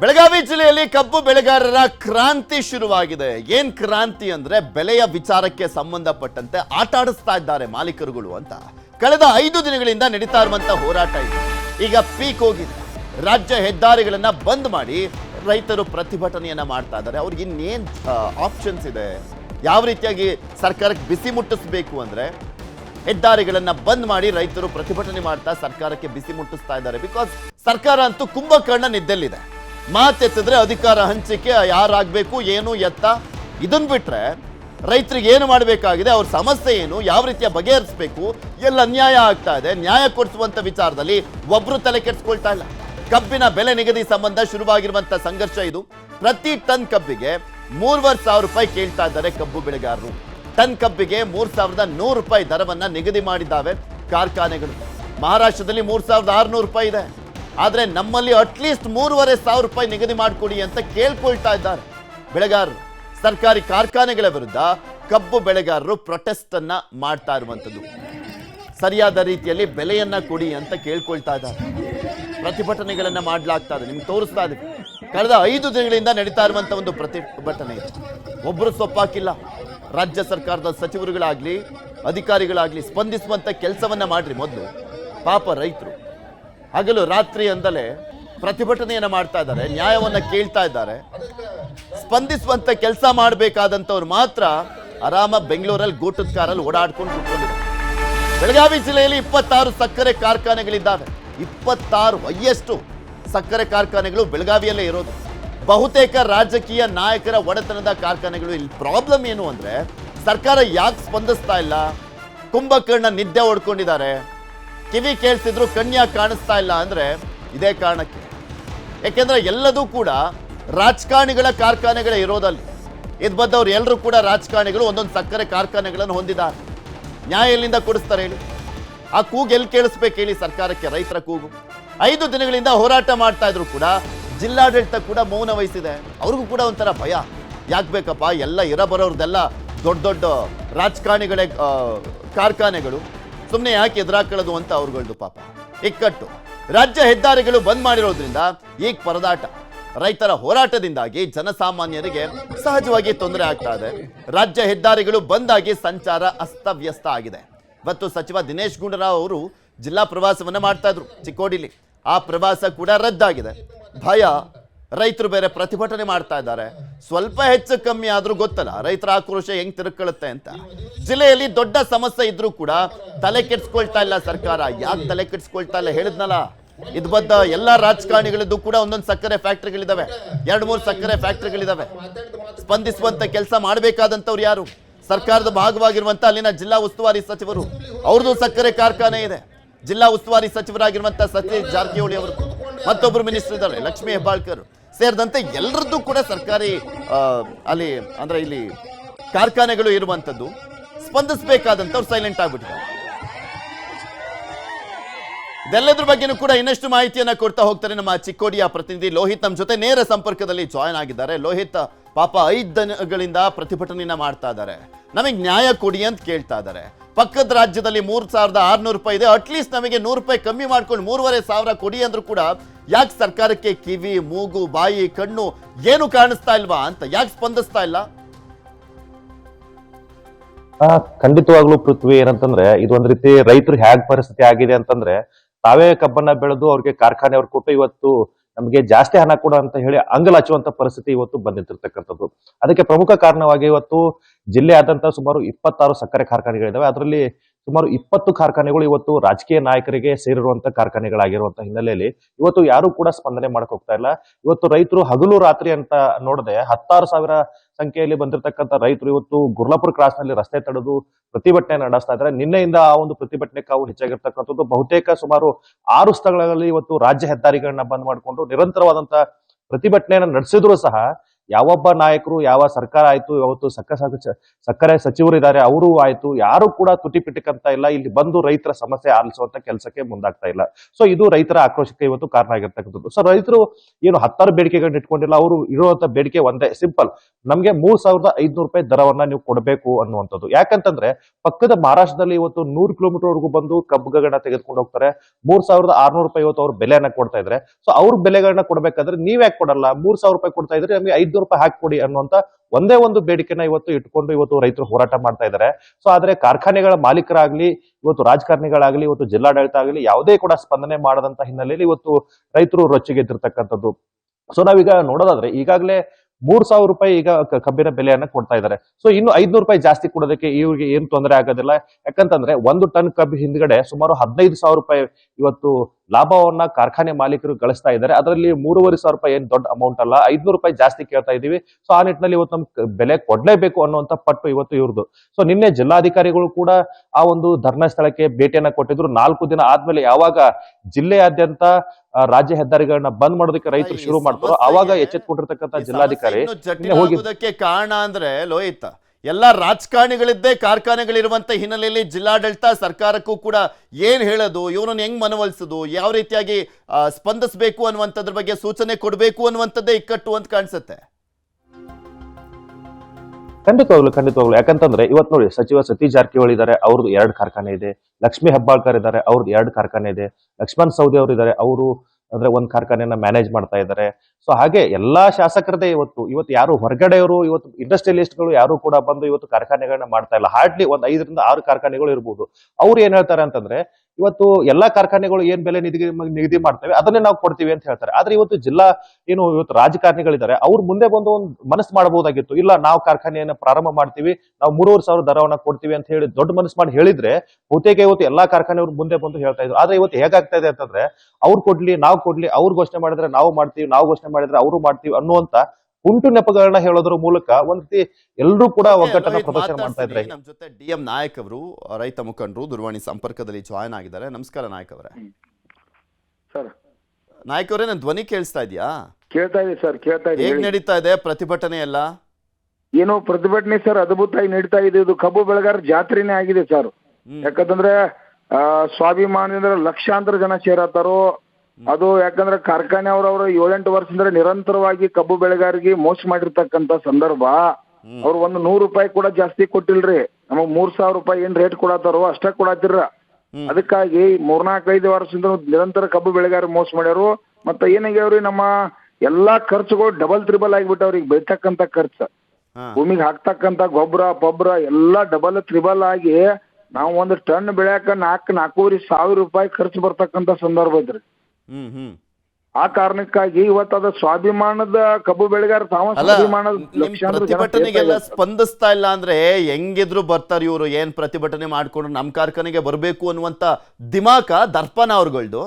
ಬೆಳಗಾವಿ ಜಿಲ್ಲೆಯಲ್ಲಿ ಕಬ್ಬು ಬೆಳೆಗಾರರ ಕ್ರಾಂತಿ ಶುರುವಾಗಿದೆ. ಏನ್ ಕ್ರಾಂತಿ ಅಂದ್ರೆ ಬೆಲೆಯ ವಿಚಾರಕ್ಕೆ ಸಂಬಂಧಪಟ್ಟಂತೆ ಆಟ ಆಡಿಸ್ತಾ ಇದ್ದಾರೆ ಮಾಲೀಕರುಗಳು ಅಂತ. ಕಳೆದ ಐದು ದಿನಗಳಿಂದ ನಡೀತಾ ಇರುವಂತ ಹೋರಾಟ ಇದೆ. ಈಗ ಪೀಕ್ ಹೋಗಿದೆ. ರಾಜ್ಯ ಹೆದ್ದಾರಿಗಳನ್ನ ಬಂದ್ ಮಾಡಿ ರೈತರು ಪ್ರತಿಭಟನೆಯನ್ನ ಮಾಡ್ತಾ ಇದ್ದಾರೆ. ಅವ್ರಿಗೆ ಇನ್ನೇನ್ ಆಪ್ಷನ್ಸ್ ಇದೆ? ಯಾವ ರೀತಿಯಾಗಿ ಸರ್ಕಾರಕ್ಕೆ ಬಿಸಿ ಮುಟ್ಟಿಸ್ಬೇಕು ಅಂದ್ರೆ ಹೆದ್ದಾರಿಗಳನ್ನ ಬಂದ್ ಮಾಡಿ ರೈತರು ಪ್ರತಿಭಟನೆ ಮಾಡ್ತಾ ಸರ್ಕಾರಕ್ಕೆ ಬಿಸಿ ಮುಟ್ಟಿಸ್ತಾ ಇದ್ದಾರೆ. ಬಿಕಾಸ್ ಸರ್ಕಾರ ಅಂತೂ ಕುಂಭಕರ್ಣ ನಿದ್ದೆಲ್ಲಿದೆ. ಮಾತೆತ್ತಿದ್ರೆ ಅಧಿಕಾರ ಹಂಚಿಕೆ, ಯಾರಾಗಬೇಕು, ಏನು, ಎತ್ತ ಇದನ್ನು ಬಿಟ್ರೆ ರೈತರಿಗೆ ಏನು ಮಾಡಬೇಕಾಗಿದೆ, ಅವ್ರ ಸಮಸ್ಯೆ ಏನು, ಯಾವ ರೀತಿಯ ಬಗೆಹರಿಸಬೇಕು, ಎಲ್ಲ ಅನ್ಯಾಯ ಆಗ್ತಾ ಇದೆ. ನ್ಯಾಯ ಕೊಡಿಸುವಂಥ ವಿಚಾರದಲ್ಲಿ ಒಬ್ರು ತಲೆ ಕೆಡಿಸ್ಕೊಳ್ತಾ ಇಲ್ಲ. ಕಬ್ಬಿನ ಬೆಲೆ ನಿಗದಿ ಸಂಬಂಧ ಶುರುವಾಗಿರುವಂಥ ಸಂಘರ್ಷ ಇದು. ಪ್ರತಿ ಟನ್ ಕಬ್ಬಿಗೆ ಮೂರುವರೆ ಸಾವಿರ ರೂಪಾಯಿ ಕೇಳ್ತಾ ಇದ್ದಾರೆ ಕಬ್ಬು ಬೆಳೆಗಾರರು. ಟನ್ ಕಬ್ಬಿಗೆ ಮೂರು ಸಾವಿರದ ನೂರು ರೂಪಾಯಿ ದರವನ್ನು ನಿಗದಿ ಮಾಡಿದ್ದಾವೆ ಕಾರ್ಖಾನೆಗಳು. ಮಹಾರಾಷ್ಟ್ರದಲ್ಲಿ ಮೂರು ಸಾವಿರದ ಆರುನೂರು ರೂಪಾಯಿ ಇದೆ. ಆದ್ರೆ ನಮ್ಮಲ್ಲಿ ಅಟ್ಲೀಸ್ಟ್ ಮೂರುವರೆ ಸಾವಿರ ರೂಪಾಯಿ ನಿಗದಿ ಮಾಡಿಕೊಡಿ ಅಂತ ಕೇಳ್ಕೊಳ್ತಾ ಇದ್ದಾರೆ. ಬೆಳೆಗಾರರು, ಸರ್ಕಾರಿ ಕಾರ್ಖಾನೆಗಳ ವಿರುದ್ಧ ಕಬ್ಬು ಬೆಳೆಗಾರರು ಪ್ರೊಟೆಸ್ಟ್ ಅನ್ನ ಮಾಡ್ತಾ ಇರುವಂತದ್ದು ಸರಿಯಾದ ರೀತಿಯಲ್ಲಿ ಬೆಲೆಯನ್ನ ಕೊಡಿ ಅಂತ ಕೇಳ್ಕೊಳ್ತಾ ಇದ್ದಾರೆ. ಪ್ರತಿಭಟನೆಗಳನ್ನ ಮಾಡಲಾಗ್ತಾ ಇದೆ. ನಿಮ್ಗೆ ತೋರಿಸ್ತಾ ಇದೆ ಕಳೆದ ಐದು ದಿನಗಳಿಂದ ನಡೀತಾ ಇರುವಂಥ ಒಂದು ಪ್ರತಿಭಟನೆ ಇದೆ. ಒಬ್ಬರು ಸೊಪ್ಪಾಕಿಲ್ಲ. ರಾಜ್ಯ ಸರ್ಕಾರದ ಸಚಿವರುಗಳಾಗ್ಲಿ, ಅಧಿಕಾರಿಗಳಾಗ್ಲಿ ಸ್ಪಂದಿಸುವಂತ ಕೆಲಸವನ್ನ ಮಾಡ್ರಿ ಮೊದಲು. ಪಾಪ ರೈತರು. ಹಗಲು ರಾತ್ರಿ ಅಂದಲೇ ಪ್ರತಿಭಟನೆಯನ್ನು ಮಾಡ್ತಾ ಇದ್ದಾರೆ, ನ್ಯಾಯವನ್ನು ಕೇಳ್ತಾ ಇದ್ದಾರೆ. ಸ್ಪಂದಿಸುವಂತ ಕೆಲಸ ಮಾಡಬೇಕಾದಂಥವ್ರು ಮಾತ್ರ ಆರಾಮ ಬೆಂಗಳೂರಲ್ಲಿ ಗೂಟದ ಕಾರಲ್ಲಿ ಓಡಾಡ್ಕೊಂಡು ಕೂತ್ಕೊಂಡಿದ್ದಾರೆ. ಬೆಳಗಾವಿ ಜಿಲ್ಲೆಯಲ್ಲಿ ಇಪ್ಪತ್ತಾರು ಸಕ್ಕರೆ ಕಾರ್ಖಾನೆಗಳಿದ್ದಾವೆ. ಇಪ್ಪತ್ತಾರು ಹೈಯೆಸ್ಟು ಸಕ್ಕರೆ ಕಾರ್ಖಾನೆಗಳು ಬೆಳಗಾವಿಯಲ್ಲೇ ಇರೋದು. ಬಹುತೇಕ ರಾಜಕೀಯ ನಾಯಕರ ಒಡೆತನದ ಕಾರ್ಖಾನೆಗಳು. ಇಲ್ಲಿ ಪ್ರಾಬ್ಲಮ್ ಏನು ಅಂದರೆ ಸರ್ಕಾರ ಯಾಕೆ ಸ್ಪಂದಿಸ್ತಾ ಇಲ್ಲ? ಕುಂಭಕರ್ಣ ನಿದ್ದೆ ಹೊಡ್ಕೊಂಡಿದ್ದಾರೆ. ಕಿವಿ ಕೇಳಿಸಿದ್ರು ಕನ್ಯಾ ಕಾಣಿಸ್ತಾ ಇಲ್ಲ ಅಂದ್ರೆ ಇದೇ ಕಾರಣಕ್ಕೆ. ಯಾಕೆಂದ್ರೆ ಎಲ್ಲದೂ ಕೂಡ ರಾಜಕಾರಣಿಗಳ ಕಾರ್ಖಾನೆಗಳೇ ಇರೋದಲ್ಲಿ. ಇದು ಬಂದವ್ರು ಎಲ್ಲರೂ ಕೂಡ ರಾಜಕಾರಣಿಗಳು ಒಂದೊಂದು ಸಕ್ಕರೆ ಕಾರ್ಖಾನೆಗಳನ್ನು ಹೊಂದಿದ್ದಾರೆ. ನ್ಯಾಯ ಎಲ್ಲಿಂದ ಕೊಡಿಸ್ತಾರೆ ಹೇಳಿ? ಆ ಕೂಗು ಎಲ್ಲಿ ಕೇಳಿಸ್ಬೇಕು ಹೇಳಿ ಸರ್ಕಾರಕ್ಕೆ ರೈತರ ಕೂಗು? ಐದು ದಿನಗಳಿಂದ ಹೋರಾಟ ಮಾಡ್ತಾ ಇದ್ರು ಕೂಡ ಜಿಲ್ಲಾಡಳಿತ ಕೂಡ ಮೌನ ವಹಿಸಿದೆ. ಅವ್ರಿಗೂ ಕೂಡ ಒಂಥರ ಭಯ. ಯಾಕೆ ಬೇಕಪ್ಪ? ಎಲ್ಲ ಇರ ಬರೋರ್ದೆಲ್ಲ ದೊಡ್ಡ ದೊಡ್ಡ ರಾಜಕಾರಣಿಗಳೇ ಕಾರ್ಖಾನೆಗಳು. ಸುಮ್ಮನೆ ಯಾಕೆ ಎದುರಾಕೊಳ್ಳೋದು ಅಂತ ಅವ್ರುಗಳ್ದು ಪಾಪ. ಇಕ್ಕಟ್ಟು ರಾಜ್ಯ ಹೆದ್ದಾರಿಗಳು ಬಂದ್ ಮಾಡಿರೋದ್ರಿಂದ ಈಗ ಪರದಾಟ. ರೈತರ ಹೋರಾಟದಿಂದಾಗಿ ಜನಸಾಮಾನ್ಯರಿಗೆ ಸಹಜವಾಗಿ ತೊಂದರೆ ಆಗ್ತಾ ಇದೆ. ರಾಜ್ಯ ಹೆದ್ದಾರಿಗಳು ಬಂದಾಗಿ ಸಂಚಾರ ಅಸ್ತವ್ಯಸ್ತ ಆಗಿದೆ. ಮತ್ತು ಸಚಿವ ದಿನೇಶ್ ಗುಂಡೂರಾವ್ ಅವರು ಜಿಲ್ಲಾ ಪ್ರವಾಸವನ್ನ ಮಾಡ್ತಾ ಇದ್ರು ಚಿಕ್ಕೋಡಿಲಿ. ಆ ಪ್ರವಾಸ ಕೂಡ ರದ್ದಾಗಿದೆ. ಭಯ ರೈತರು ಬೇರೆ ಪ್ರತಿಭಟನೆ ಮಾಡ್ತಾ ಇದ್ದಾರೆ. ಸ್ವಲ್ಪ ಹೆಚ್ಚು ಕಮ್ಮಿ ಆದ್ರೂ ಗೊತ್ತಲ್ಲ, ರೈತರ ಆಕ್ರೋಶ ಹೆಂಗ್ ತಿರುಕೊಳ್ಳುತ್ತೆ ಅಂತ. ಜಿಲ್ಲೆಯಲ್ಲಿ ದೊಡ್ಡ ಸಮಸ್ಯೆ ಇದ್ರೂ ಕೂಡ ತಲೆ ಕೆಡ್ಸ್ಕೊಳ್ತಾ ಇಲ್ಲ ಸರ್ಕಾರ. ಯಾಕೆ ತಲೆ ಕೆಡ್ಸ್ಕೊಳ್ತಾ ಇಲ್ಲ ಹೇಳಿದ್ನಲ್ಲ? ಇದ್ ಬದ್ದ ಎಲ್ಲಾ ರಾಜಕಾರಣಿಗಳದ್ದು ಕೂಡ ಒಂದೊಂದು ಸಕ್ಕರೆ ಫ್ಯಾಕ್ಟ್ರಿಗಳಿದಾವೆ. ಎರಡು ಮೂರು ಸಕ್ಕರೆ ಫ್ಯಾಕ್ಟ್ರಿಗಳಿದಾವೆ. ಸ್ಪಂದಿಸುವಂತ ಕೆಲಸ ಮಾಡಬೇಕಾದಂತವ್ರು ಯಾರು? ಸರ್ಕಾರದ ಭಾಗವಾಗಿರುವಂತ ಅಲ್ಲಿನ ಜಿಲ್ಲಾ ಉಸ್ತುವಾರಿ ಸಚಿವರು. ಅವ್ರದ್ದು ಸಕ್ಕರೆ ಕಾರ್ಖಾನೆ ಇದೆ. ಜಿಲ್ಲಾ ಉಸ್ತುವಾರಿ ಸಚಿವರಾಗಿರುವಂತ ಸತೀಶ್ ಜಾರಕಿಹೊಳಿ ಅವರು. ಮತ್ತೊಬ್ಬರು ಮಿನಿಸ್ಟರ್ ಇದ್ದಾರೆ, ಲಕ್ಷ್ಮೀ ಹೆಬ್ಬಾಳ್ಕರ್. ಸೇರಿದಂತೆ ಎಲ್ಲರದ್ದು ಕೂಡ ಸರ್ಕಾರಿ ಅಲ್ಲಿ, ಅಂದ್ರೆ ಇಲ್ಲಿ ಕಾರ್ಖಾನೆಗಳು ಇರುವಂತದ್ದು ಸ್ಪಂದಿಸಬೇಕಾದಂಥವ್ರು ಸೈಲೆಂಟ್ ಆಗ್ಬಿಟ್ಟಿದ್ದಾರೆ. ಇದೆಲ್ಲದ್ರ ಬಗ್ಗೆನೂ ಕೂಡ ಇನ್ನಷ್ಟು ಮಾಹಿತಿಯನ್ನ ಕೊಡ್ತಾ ಹೋಗ್ತಾರೆ ನಮ್ಮ ಚಿಕ್ಕೋಡಿಯ ಪ್ರತಿನಿಧಿ ಲೋಹಿತ್. ನಮ್ಮ ಜೊತೆ ನೇರ ಸಂಪರ್ಕದಲ್ಲಿ ಜಾಯ್ನ್ ಆಗಿದ್ದಾರೆ. ಲೋಹಿತ್, ಪಾಪ ಐದು ದಿನಗಳಿಂದ ಪ್ರತಿಭಟನೆಯನ್ನ ಮಾಡ್ತಾ ಇದ್ದಾರೆ. ನಮಗೆ ನ್ಯಾಯ ಕೊಡಿ ಅಂತ ಕೇಳ್ತಾ ಇದ್ದಾರೆ. ಪಕ್ಕದ ರಾಜ್ಯದಲ್ಲಿ ಮೂರ್ ಸಾವಿರದ ಆರ್ನೂರು ರೂಪಾಯಿ ಇದೆ. ಅಟ್ಲೀಸ್ಟ್ ನಮಗೆ ನೂರು ರೂಪಾಯಿ ಕಮ್ಮಿ ಮಾಡ್ಕೊಂಡು ಮೂರುವರೆ ಸಾವಿರ ಕೊಡಿ ಅಂದ್ರೂ ಕೂಡ ಯಾಕೆ ಸರ್ಕಾರಕ್ಕೆ ಕಿವಿ, ಮೂಗು, ಬಾಯಿ, ಕಣ್ಣು ಏನು ಕಾಣಿಸ್ತಾ ಇಲ್ವಾ ಅಂತ ಯಾಕೆ ಸ್ಪಂದಿಸ್ತಾ ಇಲ್ಲ? ಖಂಡಿತವಾಗ್ಲೂ ಪೃಥ್ವಿ ಏನಂತಂದ್ರೆ ಇದು ಒಂದ್ ರೀತಿ ರೈತರು ಹೇಗ್ ಪರಿಸ್ಥಿತಿ ಆಗಿದೆ ಅಂತಂದ್ರೆ ತಾವೇ ಕಬ್ಬನ್ನ ಬೆಳೆದು ಅವ್ರಿಗೆ ಕಾರ್ಖಾನೆ ಅವ್ರು ಕೊಟ್ಟು ಇವತ್ತು ನಮಗೆ ಜಾಸ್ತಿ ಹಣ ಕೊಡು ಅಂತ ಹೇಳಿ ಅಂಗಲ್ ಹಚ್ಚುವಂತ ಪರಿಸ್ಥಿತಿ ಇವತ್ತು ಬಂದಿರ್ತಿರ್ತಕ್ಕಂಥದ್ದು ಅದಕ್ಕೆ ಪ್ರಮುಖ ಕಾರಣವಾಗಿ ಇವತ್ತು ಜಿಲ್ಲೆ ಆದಂತ ಸುಮಾರು ಇಪ್ಪತ್ತಾರು ಸಕ್ಕರೆ ಕಾರ್ಖಾನೆಗಳಿದಾವೆ. ಅದರಲ್ಲಿ ಸುಮಾರು ಇಪ್ಪತ್ತು ಕಾರ್ಖಾನೆಗಳು ಇವತ್ತು ರಾಜಕೀಯ ನಾಯಕರಿಗೆ ಸೇರಿರುವಂತ ಕಾರ್ಖಾನೆಗಳಾಗಿರುವಂತಹ ಹಿನ್ನೆಲೆಯಲ್ಲಿ ಇವತ್ತು ಯಾರು ಕೂಡ ಸ್ಪಂದನೆ ಮಾಡಕ್ ಹೋಗ್ತಾ ಇಲ್ಲ. ಇವತ್ತು ರೈತರು ಹಗಲು ರಾತ್ರಿ ಅಂತ ನೋಡದೆ ಹತ್ತಾರು ಸಾವಿರ ಸಂಖ್ಯೆಯಲ್ಲಿ ಬಂದಿರತಕ್ಕಂತ ರೈತರು ಇವತ್ತು ಗುರ್ಲಾಪುರ ಕ್ರಾಸ್ನಲ್ಲಿ ರಸ್ತೆ ತಡೆದು ಪ್ರತಿಭಟನೆ ನಡೆಸ್ತಾ ಇದ್ದಾರೆ. ನಿನ್ನೆಯಿಂದ ಆ ಒಂದು ಪ್ರತಿಭಟನೆ ಕಾವು ಹೆಚ್ಚಾಗಿರ್ತಕ್ಕಂಥದ್ದು. ಬಹುತೇಕ ಸುಮಾರು ಆರು ಸ್ಥಳಗಳಲ್ಲಿ ಇವತ್ತು ರಾಜ್ಯ ಹೆದ್ದಾರಿಗಳನ್ನ ಬಂದ್ ಮಾಡಿಕೊಂಡು ನಿರಂತರವಾದಂತಹ ಪ್ರತಿಭಟನೆಯನ್ನ ನಡೆಸಿದ್ರು ಸಹ ಯಾವೊಬ್ಬ ನಾಯಕರು, ಯಾವ ಸರ್ಕಾರ ಆಯ್ತು, ಯಾವತ್ತು ಸಕ್ಕ ಸಕ್ಕ- ಸಕ್ಕರೆ ಸಚಿವರು ಇದ್ದಾರೆ, ಅವರು ಆಯ್ತು, ಯಾರು ಕೂಡ ತುಟಿ ಪಿಟಿಕಂತ ಇಲ್ಲ, ಇಲ್ಲಿ ಬಂದು ರೈತರ ಸಮಸ್ಯೆ ಆಲಿಸುವಂತ ಕೆಲಸಕ್ಕೆ ಮುಂದಾಗ್ತಾ ಇಲ್ಲ. ಸೊ ಇದು ರೈತರ ಆಕ್ರೋಶಕ್ಕೆ ಇವತ್ತು ಕಾರಣ ಆಗಿರ್ತಕ್ಕಂಥದ್ದು. ಸೊ ರೈತರು ಏನು ಹತ್ತಾರು ಬೇಡಿಕೆಗಳನ್ನ ಇಟ್ಕೊಂಡಿಲ್ಲ, ಅವರು ಇರುವಂತ ಬೇಡಿಕೆ ಒಂದೇ, ಸಿಂಪಲ್. ನಮ್ಗೆ ಮೂರ್ ಸಾವಿರದ ಐದ್ನೂರು ರೂಪಾಯಿ ದರವನ್ನ ನೀವು ಕೊಡಬೇಕು ಅನ್ನುವಂಥದ್ದು. ಯಾಕಂತಂದ್ರೆ, ಪಕ್ಕದ ಮಹಾರಾಷ್ಟ್ರದಲ್ಲಿ ಇವತ್ತು ನೂರು ಕಿಲೋಮೀಟರ್ ವರೆಗೂ ಬಂದು ಕಬ್ಬುಗಳನ್ನ ತೆಗೆದುಕೊಂಡು ಹೋಗ್ತಾರೆ. ಮೂರ್ ಸಾವಿರದ ಆರ್ನೂರು ರೂಪಾಯಿ ಇವತ್ತು ಅವ್ರು ಬೆಲೆಯನ್ನ ಕೊಡ್ತಾ ಇದ್ರೆ. ಸೊ ಅವ್ರ ಬೆಲೆಗಳನ್ನ ಕೊಡ್ಬೇಕಾದ್ರೆ ನೀವ್ ಯಾಕೆ ಕೊಡಲ್ಲ? ಮೂರ್ ಸಾವಿರ ರೂಪಾಯಿ ಕೊಡ್ತಾ ಇದ್ರೆ ನಮಗೆ ಐದ್ನೂರು ರೂಪಾಯಿ ಹಾಕಿಕೊಡಿ ಅನ್ನುವಂತ ಒಂದೇ ಒಂದು ಬೇಡಿಕೆನ ಇವತ್ತು ಇಟ್ಕೊಂಡು ಇವತ್ತು ರೈತರು ಹೋರಾಟ ಮಾಡ್ತಾ ಇದ್ದಾರೆ. ಸೊ ಆದ್ರೆ ಕಾರ್ಖಾನೆಗಳ ಮಾಲೀಕರಾಗ್ಲಿ, ಇವತ್ತು ರಾಜಕಾರಣಿಗಳಾಗ್ಲಿ, ಇವತ್ತು ಜಿಲ್ಲಾಡಳಿತ ಆಗಲಿ ಯಾವುದೇ ಕೂಡ ಸ್ಪಂದನೆ ಮಾಡದಂತ ಹಿನ್ನೆಲೆಯಲ್ಲಿ ಇವತ್ತು ರೈತರು ರೊಚ್ಚಿಗೆದ್ದಿರ್ತಕ್ಕಂಥದ್ದು ಸೊ ನಾವೀಗ ನೋಡೋದಾದ್ರೆ ಈಗಾಗಲೇ ಮೂರ್ ಸಾವಿರ ರೂಪಾಯಿ ಈಗ ಕಬ್ಬಿನ ಬೆಲೆಯನ್ನ ಕೊಡ್ತಾ ಇದ್ದಾರೆ. ಸೊ ಇನ್ನು ಐದ್ನೂರು ರೂಪಾಯಿ ಜಾಸ್ತಿ ಕೊಡೋದಕ್ಕೆ ಇವ್ರಿಗೆ ಏನು ತೊಂದರೆ ಆಗೋದಿಲ್ಲ. ಯಾಕಂತಂದ್ರೆ ಒಂದು ಟನ್ ಕಬ್ಬಿ ಹಿಂದ್ಗಡೆ ಸುಮಾರು ಹದಿನೈದು ಸಾವಿರ ರೂಪಾಯಿ ಇವತ್ತು ಲಾಭವನ್ನ ಕಾರ್ಖಾನೆ ಮಾಲೀಕರು ಗಳಿಸ್ತಾ ಇದ್ದಾರೆ. ಅದರಲ್ಲಿ ಮೂರುವರೆ ಸಾವಿರ ರೂಪಾಯಿ ಏನ್ ದೊಡ್ಡ ಅಮೌಂಟ್ ಅಲ್ಲ ಐದ್ನೂರು ರೂಪಾಯಿ ಜಾಸ್ತಿ ಕೇಳ್ತಾ ಇದೀವಿ ಸೊ ಆ ನಿಟ್ಟಿನಲ್ಲಿ ಇವತ್ತು ನಮ್ ಬೆಲೆ ಕೊಡ್ಲೇಬೇಕು ಅನ್ನುವಂತ ಪಟ್ಟು ಇವತ್ತು ಇವ್ರದ್ದು ಸೊ ನಿನ್ನೆ ಜಿಲ್ಲಾಧಿಕಾರಿಗಳು ಕೂಡ ಆ ಒಂದು ಧರ್ನಾ ಸ್ಥಳಕ್ಕೆ ಭೇಟಿಯನ್ನ ಕೊಟ್ಟಿದ್ರು. ನಾಲ್ಕು ದಿನ ಆದ್ಮೇಲೆ ಯಾವಾಗ ಜಿಲ್ಲೆಯಾದ್ಯಂತ ರಾಜ್ಯ ಹೆದ್ದಾರಿಗಳನ್ನ ಬಂದ್ ಮಾಡೋದಕ್ಕೆ ರೈತರು ಶುರು ಮಾಡ್ತಾರೋ ಅವಾಗ ಎಚ್ಚೆತ್ಕೊಂಡಿರ್ತಕ್ಕಂಥ ಜಿಲ್ಲಾಧಿಕಾರಿ ಹೋಗಿದ್ದಕ್ಕೆ ಹೋಗಿ ಕಾರಣ ಅಂದ್ರೆ ಲೋಹಿತ್ ಎಲ್ಲ ರಾಜಕಾರಣಿಗಳಿದ್ದೇ ಕಾರ್ಖಾನೆಗಳಿರುವಂಥ ಹಿನ್ನೆಲೆಯಲ್ಲಿ ಜಿಲ್ಲಾಡಳಿತ ಸರ್ಕಾರಕ್ಕೂ ಕೂಡ ಏನು ಹೇಳೋದು ಇವನನ್ನು ಹೆಂಗ್ ಮನವೊಲಿಸೋದು, ಯಾವ ರೀತಿಯಾಗಿ ಸ್ಪಂದಿಸಬೇಕು ಅನ್ನುವಂಥದ್ರ ಬಗ್ಗೆ ಸೂಚನೆ ಕೊಡಬೇಕು ಅನ್ನುವಂಥದ್ದೇ ಇಕ್ಕಟ್ಟು ಅಂತ ಕಾಣಿಸುತ್ತೆ. ಖಂಡಿತವಾಗ್ಲು ಖಂಡಿತವಾಗ್ಲು ಯಾಕಂತಂದ್ರೆ ಇವತ್ತು ನೋಡಿ ಸಚಿವ ಸತೀಶ್ ಜಾರಕಿಹೊಳಿ ಇದ್ದಾರೆ ಅವ್ರದ್ದು ಎರಡು ಕಾರ್ಖಾನೆ ಇದೆ. ಲಕ್ಷ್ಮೀ ಹೆಬ್ಬಾಳ್ಕರ್ ಇದ್ದಾರೆ ಅವ್ರದ್ದು ಎರಡು ಕಾರ್ಖಾನೆ ಇದೆ. ಲಕ್ಷ್ಮಣ್ ಸೌದಿ ಅವರು ಇದ್ದಾರೆ ಅವರು ಅಂದ್ರೆ ಒಂದ್ ಕಾರ್ಖಾನೆಯನ್ನ ಮ್ಯಾನೇಜ್ ಮಾಡ್ತಾ ಇದ್ದಾರೆ ಸೊ ಹಾಗೆ ಎಲ್ಲಾ ಶಾಸಕರದೇ ಇವತ್ತು ಇವತ್ತು ಯಾರು ಹೊರಗಡೆಯವರು, ಇವತ್ತು ಇಂಡಸ್ಟ್ರಿಯಲಿಸ್ಟ್ಗಳು ಯಾರು ಕೂಡ ಬಂದು ಇವತ್ತು ಕಾರ್ಖಾನೆಗಳನ್ನ ಮಾಡ್ತಾ ಇಲ್ಲ. ಹಾರ್ಡ್ಲಿ ಒಂದ್ ಐದರಿಂದ ಆರು ಕಾರ್ಖಾನೆಗಳು ಇರ್ಬೋದು. ಅವ್ರು ಏನ್ ಹೇಳ್ತಾರೆ ಅಂತಂದ್ರೆ ಇವತ್ತು ಎಲ್ಲಾ ಕಾರ್ಖಾನೆಗಳು ಏನ್ ಬೆಲೆ ನಿಧಿ ನಿಗದಿ ಮಾಡ್ತೇವೆ, ಅದನ್ನೇ ನಾವು ಕೊಡ್ತೀವಿ ಅಂತ ಹೇಳ್ತಾರೆ. ಆದ್ರೆ ಇವತ್ತು ಜಿಲ್ಲಾ ಏನು ಇವತ್ತು ರಾಜಕಾರಣಿಗಳಿದ್ದಾರೆ, ಅವ್ರು ಮುಂದೆ ಬಂದು ಒಂದು ಮನಸ್ಸು ಮಾಡಬಹುದಾಗಿತ್ತು ಇಲ್ಲ, ನಾವು ಕಾರ್ಖಾನೆಯನ್ನ ಪ್ರಾರಂಭ ಮಾಡ್ತೀವಿ, ನಾವು ಮೂರುವರೆ ಸಾವಿರ ದರವನ್ನ ಕೊಡ್ತೀವಿ ಅಂತ ಹೇಳಿ ದೊಡ್ಡ ಮನಸ್ಸು ಮಾಡಿ ಹೇಳಿದ್ರೆ, ಬಹುತೇಕ ಇವತ್ತು ಎಲ್ಲಾ ಕಾರ್ಖಾನೆಯವರು ಮುಂದೆ ಬಂದು ಹೇಳ್ತಾ ಇದ್ರು. ಆದ್ರೆ ಇವತ್ತು ಹೇಗಾಗ್ತಾ ಇದೆ ಅಂತಂದ್ರೆ, ಅವ್ರು ಕೊಡ್ಲಿ, ನಾವು ಕೊಡ್ಲಿ, ಅವ್ರು ಘೋಷಣೆ ಮಾಡಿದ್ರೆ ನಾವು ಮಾಡ್ತೀವಿ, ನಾವು ಘೋಷಣೆ ಮಾಡಿದ್ರೆ ಅವರು ಮಾಡ್ತೀವಿ ಅನ್ನುವಂತ ಕುಂಟು ನೆಪಗಳನ್ನ ಹೇಳೋದ್ರ ಮೂಲಕ ಒಂದ್ ರೀತಿ ಎಲ್ಲರೂ ಕೂಡ ಒಗ್ಗಟ್ಟನ್ನ ಪ್ರದರ್ಶನ ಮಾಡ್ತಾ ಇದ್ರೆ. ನಮ್ಮ ನಮ್ ಜೊತೆ ಡಿ ಎಂ ನಾಯಕ್ ಅವರು ರೈತ ಮುಖಂಡರು ದೂರವಾಣಿ ಸಂಪರ್ಕದಲ್ಲಿ ಜಾಯ್ನ್ ಆಗಿದ್ದಾರೆ. ನಮಸ್ಕಾರ ನಾಯಕ್ ಅವರೇ. ಸರ್. ನಾಯಕ್ ಅವರೇ ನನ್ನ ಧ್ವನಿ ಕೇಳಿಸ್ತಾ ಇದೆಯಾ? ಕೇಳ್ತಾ ಇದೆ ಸರ್ ಕೇಳ್ತಾ ಇದೆ ಹೇಗ್. ನಡೀತಾ ಇದೆ ಪ್ರತಿಭಟನೆ ಎಲ್ಲ? ಏನೋ ಪ್ರತಿಭಟನೆ ಸರ್ ಅದ್ಭುತವಾಗಿ ನಡೀತಾ ಇದೆ. ಇದು ಕಬ್ಬು ಬೆಳೆಗಾರ ಜಾತ್ರೆನೇ ಆಗಿದೆ ಸರ್. ಯಾಕಂದ್ರೆ ಯಾಕಂತಂದ್ರೆ ಸ್ವಾಭಿಮಾನಿ ಸ್ವಾಭಿಮಾನದಿಂದ ಲಕ್ಷಾಂತರ ಜನ ಸೇರತ್ತಾರೋ ಅದು ಯಾಕಂದ್ರೆ ಕಾರ್ಖಾನೆ ಅವ್ರವ್ರ ಏಳೆಂಟು ವರ್ಷದಿಂದ ನಿರಂತರವಾಗಿ ಕಬ್ಬು ಬೆಳೆಗಾರರಿಗೆ ಮೋಸ ಮಾಡಿರ್ತಕ್ಕಂತ ಸಂದರ್ಭ. ಅವ್ರು ಒಂದು ನೂರು ರೂಪಾಯಿ ಕೂಡ ಜಾಸ್ತಿ ಕೊಟ್ಟಿಲ್ರಿ. ನಮಗ್ ಮೂರ್ ಸಾವಿರ ರೂಪಾಯಿ ಏನ್ ರೇಟ್ ಕೊಡತ್ತಾರೋ ಅಷ್ಟೇ ಕೊಡತ್ತಿರ. ಅದಕ್ಕಾಗಿ ಮೂರ್ನಾಲ್ಕೈದು ವರ್ಷದಿಂದ ನಿರಂತರ ಕಬ್ಬು ಬೆಳೆಗಾರ ಮೋಸ ಮಾಡ್ಯಾರು. ಮತ್ತೆ ಏನಾಗ್ಯಾವ್ರಿ ನಮ್ಮ ಎಲ್ಲಾ ಖರ್ಚುಗಳು ಡಬಲ್ ತ್ರಿಬಲ್ ಆಗಿಬಿಟ್ಟವ್ರಿ. ಈಗ ಬೆಳಿತಕ್ಕಂತ ಖರ್ಚು. ಭೂಮಿಗೆ ಹಾಕ್ತಕ್ಕಂತ ಗೊಬ್ಬರ ಪೊಬ್ಬರ ಎಲ್ಲಾ ಡಬಲ್ ತ್ರಿಬಲ್ ಆಗಿ ನಾವು ಒಂದು ಟನ್ ಬೆಳ್ಯಾಕ ನಾಲ್ಕು ನಾಲ್ಕೂವರೆ ಸಾವಿರ ರೂಪಾಯಿ ಖರ್ಚು ಬರ್ತಕ್ಕಂತ ಸಂದರ್ಭ ಐತ್ರಿ ಹ್ಮ್ ಆ ಕಾರಣಕ್ಕಾಗಿ ಇವತ್ತು ಅದ ಸ್ವಾಭಿಮಾನದ ಕಬ್ಬು ಬೆಳೆಗಾರ ತಾವ ಸ್ವಾಭಿಮಾನದ ಪ್ರತಿಭಟನೆಗೆಲ್ಲ ಸ್ಪಂದಿಸ್ತಾ ಇಲ್ಲ ಅಂದ್ರೆ ಹೆಂಗಿದ್ರು ಬರ್ತಾರೆ ಇವರು? ಏನ್ ಪ್ರತಿಭಟನೆ ಮಾಡ್ಕೊಂಡು ನಮ್ ಕಾರ್ಖಾನೆಗೆ ಬರಬೇಕು ಅನ್ನುವಂತ ದಿಮಾಕ ದರ್ಪಣ ಅವ್ರಗಳ್ದು?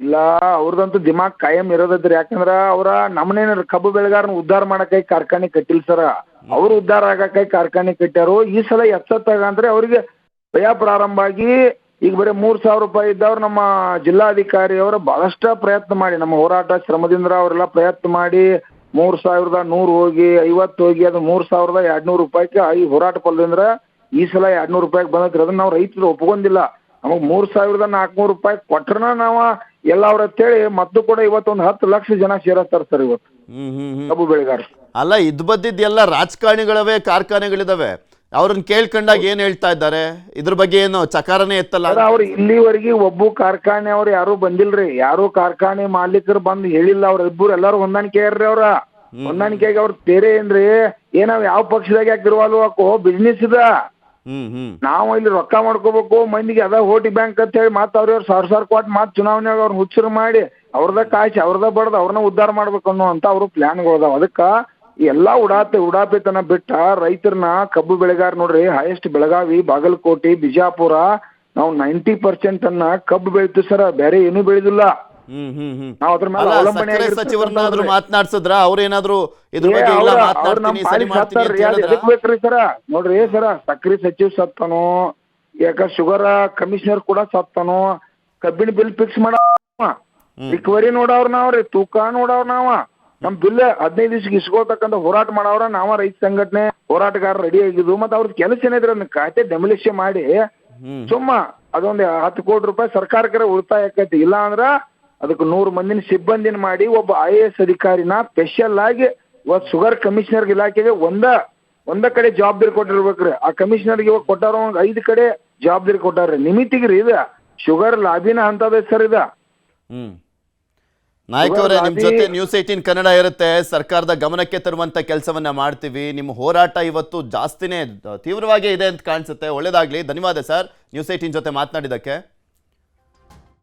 ಇಲ್ಲ ಅವ್ರದಂತೂ ದಿಮಾಕ್ ಕಾಯಂ ಇರೋದ್ರಿ ಯಾಕಂದ್ರ ಅವ್ರ ನಮ್ಮನೇನ ಕಬ್ಬು ಬೆಳೆಗಾರನ ಉದ್ಧಾರ ಮಾಡಕೈ ಕಾರ್ಖಾನೆ ಕಟ್ಟಿಲ್ ಸರ. ಅವ್ರು ಉದ್ಧಾರ ಆಗಕೈ ಕಾರ್ಖಾನೆ ಕಟ್ಟ್ಯಾರು. ಈ ಸಲ ಎಚ್ಚತ್ತಾಗ ಅಂದ್ರೆ ಅವ್ರಿಗೆ ಭಯ ಪ್ರಾರಂಭ ಆಗಿ ಈಗ ಬರೀ ಮೂರ್ ಸಾವಿರ ರೂಪಾಯಿ ಇದ್ದವ್ರು ನಮ್ಮ ಜಿಲ್ಲಾಧಿಕಾರಿ ಅವರು ಬಹಳಷ್ಟ ಪ್ರಯತ್ನ ಮಾಡಿ ನಮ್ಮ ಹೋರಾಟ ಶ್ರಮದಿಂದ ಅವರೆಲ್ಲ ಪ್ರಯತ್ನ ಮಾಡಿ ಮೂರ್ ಸಾವಿರದ ನೂರು ಹೋಗಿ ಐವತ್ತು ಹೋಗಿ ಅದು ಮೂರ್ ಸಾವಿರದ ಎರಡ್ನೂರು ರೂಪಾಯಿಗೆ ಈ ಹೋರಾಟ ಫಲದಿಂದ ಈ ಸಲ ಎರಡ್ನೂರು ರೂಪಾಯಿಗೆ ಬಂದೈತ್ರಿ. ಅದನ್ನ ನಾವು ರೈತರು ಒಪ್ಕೊಂಡಿಲ್ಲ. ನಮಗೆ ಮೂರ್ ಸಾವಿರದ ನಾಲ್ಕುನೂರು ರೂಪಾಯಿ ಕೊಟ್ರನ ನಾವ ಎಲ್ಲ ಅವ್ರ ಅಂತೇಳಿ ಮತ್ತು ಕೂಡ ಇವತ್ತೊಂದು ಹತ್ತು ಲಕ್ಷ ಜನ ಸೇರತ್ತಾರ ಸರ್ ಇವತ್ತು. ಹ್ಮ್ ಹ್ಮ್ ಹ್ಮ್. ಕಬ್ಬು ಬೆಳೆಗಾರ ಅಲ್ಲ ಇದ್ ಬದ್ದಿದ್ದೆಲ್ಲ ರಾಜಕಾರಣಿಗಳವೆ ಕಾರ್ಖಾನೆಗಳಿದಾವೆ. ಅವ್ರನ್ನ ಕೇಳ್ಕೊಂಡಾಗ ಏನ್ ಹೇಳ್ತಾ ಇದ್ದಾರೆ? ಇದ್ರ ಬಗ್ಗೆ ಏನು ಚಕಾರನೇ ಎತ್ತಲ್ಲ? ಅವ್ರು ಇಲ್ಲಿವರೆಗೆ ಒಬ್ಬ ಕಾರ್ಖಾನೆ ಅವ್ರು ಯಾರು ಬಂದಿಲ್ರಿ. ಯಾರು ಕಾರ್ಖಾನೆ ಮಾಲೀಕರು ಬಂದು ಹೇಳಿಲ್ಲ. ಅವ್ರ ಇಬ್ಬರು ಎಲ್ಲಾರು ಹೊಂದಾಣಿಕೆ ಯಾರ್ರಿ ಅವ್ರ. ಹೊಂದಾಣಿಕೆಗೆ ಅವ್ರ ತೆರೆ ಏನ್ರಿ? ಏನಾವ್ ಯಾವ ಪಕ್ಷದಾಗ ಯಾಕೆ ಇರುವಲ್ವ ಹಾಕೋ ಬಿಸ್ನೆಸ್ ಇದ ನಾವು ಇಲ್ಲಿ ರೊಕ್ಕ ಮಾಡ್ಕೋಬೇಕು. ಮಂದಿಗೆ ಅದ ಹೋಟಿ ಬ್ಯಾಂಕ್ ಅಂತ ಹೇಳಿ ಮತ್ತ ಅವ್ರ ಸಾವಿರ ಸಾವಿರ ಕೊಟ್ಟು ಮತ್ ಚುನಾವಣೆಯಾಗ ಅವ್ರ ಹುಚ್ಚರು ಮಾಡಿ ಅವ್ರದ ಕಾಯ್ಸಿ ಅವ್ರದ ಬಡ್ದು ಅವ್ರನ್ನ ಉದ್ಧಾರ ಮಾಡ್ಬೇಕು ಅನ್ನೋ ಅಂತ ಅವ್ರು ಪ್ಲಾನ್ಗಳದಾವ ಅದಕ್ಕ ಈ ಎಲ್ಲಾ ಉಡಾಪೆ ಉಡಾಪೆತನ ಬಿಟ್ಟ ರೈತರನ್ನ ಕಬ್ಬು ಬೆಳೆಗಾರ ನೋಡ್ರಿ ಹೈಯೆಸ್ಟ್ ಬೆಳಗಾವಿ ಬಾಗಲಕೋಟೆ ಬಿಜಾಪುರ ನಾವು ನೈಂಟಿ ಪರ್ಸೆಂಟ್ ಅನ್ನ ಕಬ್ಬು ಬೆಳಿತೀವಿ ಸರ್ ಬೇರೆ ಏನೂ ಬೆಳೆದಿಲ್ಲ. ನಾವ್ ಅದ್ರ ಮೇಲೆ ಅವಲಂಬನೆ ಸಚಿವರನ್ನಾದ್ರೂ ಮಾತನಾಡ್ಸಿದ್ರ? ಅವ್ರೇನಾದ್ರೂ ಇದ್ರ ಬಗ್ಗೆ ಇಲ್ಲ ಅವ್ರ- ಅವ್ರ್ ಮಾತನಾಡ್ತೀನಿ ಸರಿ ಮಾಡ್ತೀನಿ ಅಂತ ಸತ್ತಾರ್ರಿ, ಅದ್ ಹೇಳಿದ್ರ? ಬೇಕ್ರಿ ಸರ? ನೋಡ್ರಿ ಸರ ಸಕ್ರಿ ಸಚಿವ ಸತ್ತನು ಯಾಕ ಶುಗರ್ ಕಮಿಷನರ್ ಕೂಡ ಸತ್ತನು ಕಬ್ಬಿನ ಬಿಲ್ ಫಿಕ್ಸ್ ಮಾಡ ರಿಕವರಿ ನೋಡವ್ರ ನಾವ್ರಿ ತೂಕ ನೋಡವ್ರ ನಾವ. ನಮ್ ಬಿಲ್ ಹದಿನೈದು ದಿವಸಕ್ಕೆ ಇಸ್ಕೊಳ್ತಕ್ಕಂಥ ಹೋರಾಟ ಮಾಡೋರ ನಾವ ರೈತ ಸಂಘಟನೆ ಹೋರಾಟಗಾರ ರೆಡಿ ಆಗಿದ್ವು. ಮತ್ತೆ ಅವ್ರದ್ದು ಕೆಲಸ ಏನಿದ್ರೆ ಅದನ್ನ ಖಾತೆ ಡೆಮಲಿಷನ್ ಮಾಡಿ ಸುಮ್ಮ ಅದೊಂದು ಹತ್ತು ಕೋಟಿ ರೂಪಾಯಿ ಸರ್ಕಾರಕ್ಕೆ ಉಳಿತಾಯ ಆಕೈತಿ. ಇಲ್ಲ ಅಂದ್ರ ಅದಕ್ಕೆ ನೂರು ಮಂದಿನ ಸಿಬ್ಬಂದಿನ ಮಾಡಿ ಒಬ್ಬ ಐ ಎ ಎಸ್ ಅಧಿಕಾರಿನ ಸ್ಪೆಷಲ್ ಆಗಿ ಇವತ್ತು ಶುಗರ್ ಕಮಿಷನರ್ ಇಲಾಖೆಗೆ ಒಂದ ಒಂದ ಕಡೆ ಜವಾಬ್ದಾರಿ ಕೊಟ್ಟಿರ್ಬೇಕ್ರಿ. ಆ ಕಮಿಷನರ್ಗೆ ಇವಾಗ ಕೊಟ್ಟಾರ ಐದು ಕಡೆ ಜವಾಬ್ದಾರಿ ಕೊಟ್ಟಾರ್ರಿ. ನಿಮಿತಿಗ್ರಿ ಇದ. ಶುಗರ್ ಲಾಬಿನ ಅಂತದ ಸರ್ ಇದ ನಾಯಕ್ ಅವರೇ ನಿಮ್ ಜೊತೆ ನ್ಯೂಸ್ ಏಟೀನ್ ಕನ್ನಡ ಇರುತ್ತೆ. ಸರ್ಕಾರದ ಗಮನಕ್ಕೆ ತರುವಂತ ಕೆಲಸವನ್ನ ಮಾಡ್ತೀವಿ. ನಿಮ್ಮ ಹೋರಾಟ ಇವತ್ತು ಜಾಸ್ತಿನೇ ತೀವ್ರವಾಗೇ ಇದೆ ಅಂತ ಕಾಣಿಸುತ್ತೆ. ಒಳ್ಳೇದಾಗ್ಲಿ. ಧನ್ಯವಾದ ಸರ್ ನ್ಯೂಸ್ ಏಟೀನ್ ಜೊತೆ ಮಾತನಾಡಿದಕ್ಕೆ